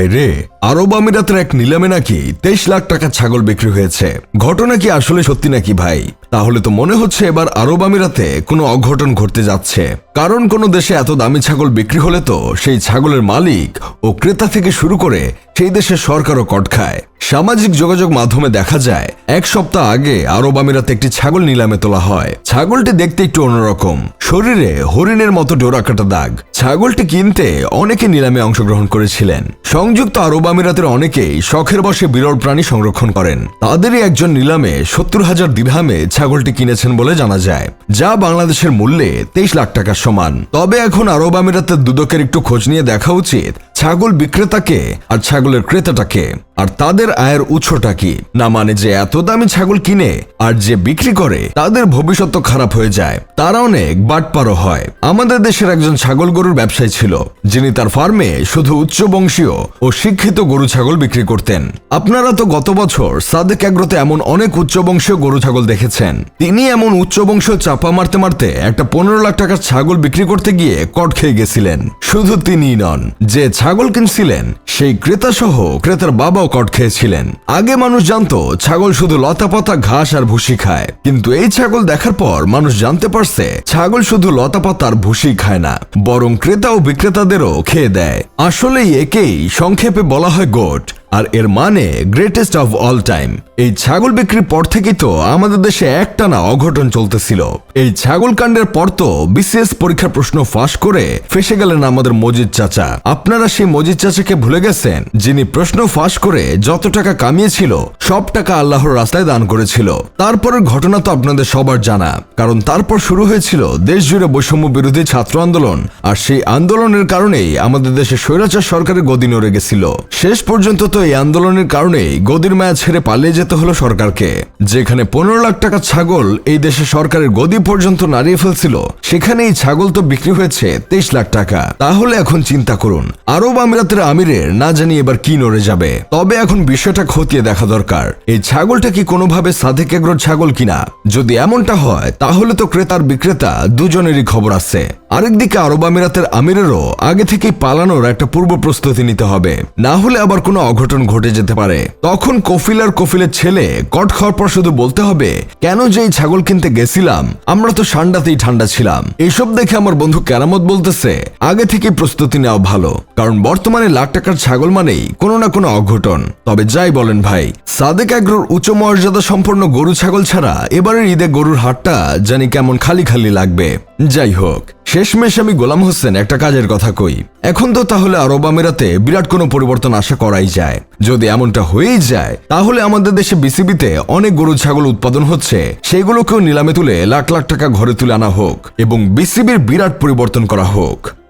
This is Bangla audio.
ভাই রে, আরব আমিরাতের এক নিলামে নাকি তেইশ লাখ টাকা ছাগল বিক্রি হয়েছে। ঘটনা কি আসলে সত্যি নাকি ভাই? তাহলে তো মনে হচ্ছে এবার আরব আমিরাতে কোনো অঘটন ঘটতে যাচ্ছে। কারণ কোনো দেশে এত দামি ছাগল বিক্রি হলে তো সেই ছাগলের মালিক ও ক্রেতা থেকে শুরু করে সেই দেশের সরকারও কট খায়। সামাজিক যোগাযোগ মাধ্যমে দেখা যায়, এক সপ্তাহ আগে আরব আমিরাতে একটি ছাগল নিলামে তোলা হয়। ছাগলটি দেখতে একটু অন্যরকম। শরীরে হরিণের মতো ডোরাকাটা দাগ। ছাগলটি কিনতে অনেকে নিলামে অংশগ্রহণ করেছিলেন। সংযুক্ত আরব আমিরাতের অনেকেই শখের বসে বিরল প্রাণী সংরক্ষণ করেন। তাদেরই একজন নিলামে সত্তর হাজার দিরহামে ছাগলটি কিনেছেন বলে জানা যায়, যা বাংলাদেশের মূল্যে তেইশ লাখ টাকার সমান। তবে এখন আরব আমিরাতের দুদকের একটু খোঁজ নিয়ে দেখা উচিত ছাগল বিক্রেতাকে আর ছাগলের ক্রেতাটাকে। আর তাদের আয়ের উৎসটা কি? না মানে যে এত দামি ছাগল কিনে আর যে বিক্রি করে, তাদের ভবিষ্যৎ তো খারাপ হয়ে যায়। তারা অনেক বাটপারও হয়। আমাদের দেশের একজন ছাগল গরুর ব্যবসায়ী ছিল, যিনি তার ফার্মে শুধু উচ্চ বংশীয় ও শিক্ষিত গরু ছাগল বিক্রি করতেন। আপনারা তো গত বছর সাদেক অ্যাগ্রোতে এমন অনেক উচ্চ বংশীয় গরু ছাগল দেখেছেন। তিনি এমন উচ্চ বংশীয় চাপা মারতে মারতে একটা পনেরো লাখ টাকার ছাগল বিক্রি করতে গিয়ে কট খেয়ে গেছিলেন। শুধু তিনিই নন, যে ছাগল কিনছিলেন, সেই ক্রেতা সহ ক্রেতার বাবাও কট খেয়েছিলেন। আগে মানুষ জানত, ছাগল শুধু লতাপাতা ঘাস আর ভুসি খায়। কিন্তু এই ছাগল দেখার পর মানুষ জানতে পারছে, ছাগল শুধু লতাপাতা আর ভুসি খায় না, বরং ক্রেতা ও বিক্রেতাদেরও খেয়ে দেয়। আসলেই একেই সংক্ষেপে বলা হয় গোট। আর এর মানে গ্রেটেস্ট অফ অল টাইম এই ছাগল বিক্রির পর থেকেই তো আমাদের দেশে একটানা অঘটন চলতেছিল। এই ছাগল কাণ্ডের পর তো বিসিএস পরীক্ষার প্রশ্ন ফাঁস করে ফেসে গেলেন আমাদের মজিদ চাচা। আপনারা সেই মজিদ চাচাকে ভুলে গেছেন, যিনি প্রশ্ন ফাঁস করে যত টাকা কামিয়েছিল, সব টাকা আল্লাহর রাস্তায় দান করেছিল। তারপরের ঘটনা তো আপনাদের সবার জানা। কারণ তারপর শুরু হয়েছিল দেশ জুড়ে বৈষম্য বিরোধী ছাত্র আন্দোলন, আর সেই আন্দোলনের কারণেই আমাদের দেশে স্বৈরাচার সরকারের গদি নড়ে গেছিল। শেষ পর্যন্ত তো এই আন্দোলনের কারণেই গদির মায়া ছেড়ে পালিয়ে যেতে হলো সরকারকে। যেখানে পনেরো লাখ টাকা ছাগল এই দেশে সরকারের গদি পর্যন্ত নাড়িয়ে ফেলছিল সেখানে এই ছাগল তো বিক্রি হয়েছে তেইশ লাখ টাকা। তাহলে এখন চিন্তা করুন, আরব আমিরাতের আমিরের না জানি এবার কি নড়ে যাবে। তবে এখন বিষয়টা খতিয়ে দেখা দরকার। এই ছাগলটা কি কোনোভাবে সাদেক এগ্রোর ছাগল কিনা? যদি এমনটা হয়, তাহলে তো ক্রেতার বিক্রেতা দুজনেরই খবর আছে। আরেকদিকে আরব আমিরাতের আমিরেরও আগে থেকেই পালানোর একটা পূর্ব প্রস্তুতি নিতে হবে। না হলে আবার কোনো অঘটন ঘটে যেতে পারে। তখন কফিল আর কফিলের ছেলে, কট খাওয়ার পর শুধু বলতে হবে, কেন যে এই ছাগল কিনতে গেছিলাম? আমরা তো ঠান্ডাতেই ঠান্ডা ছিলাম। এইসব দেখে আমার বন্ধু কেরামত বলতেছে, আগে থেকে প্রস্তুতি নেওয়া ভালো। কারণ বর্তমানে লাখ টাকার ছাগল মানেই কোনো না কোনো অঘটন। তবে যাই বলেন ভাই, সাদেক আগ্রোর উচ্চ মর্যাদা সম্পন্ন গরু ছাগল ছাড়া এবারের ঈদে গরুর হাটটা জানি কেমন খালি খালি লাগবে। যাই হোক শেষমেশ আমি গোলাম হোসেন একটা কাজের কথা কই। এখন তো তাহলে আরব আমিরাতে বিরাট কোনো পরিবর্তন আশা করাই যায়। যদি এমনটা হয়েই যায়, তাহলে আমাদের দেশে বিসিবিতে অনেক গরু ছাগল উৎপাদন হচ্ছে। সেগুলোকেও নিলামে তুলে লাখ লাখ টাকা ঘরে তুলে আনা হোক এবং বিসিবির বিরাট পরিবর্তন করা হোক।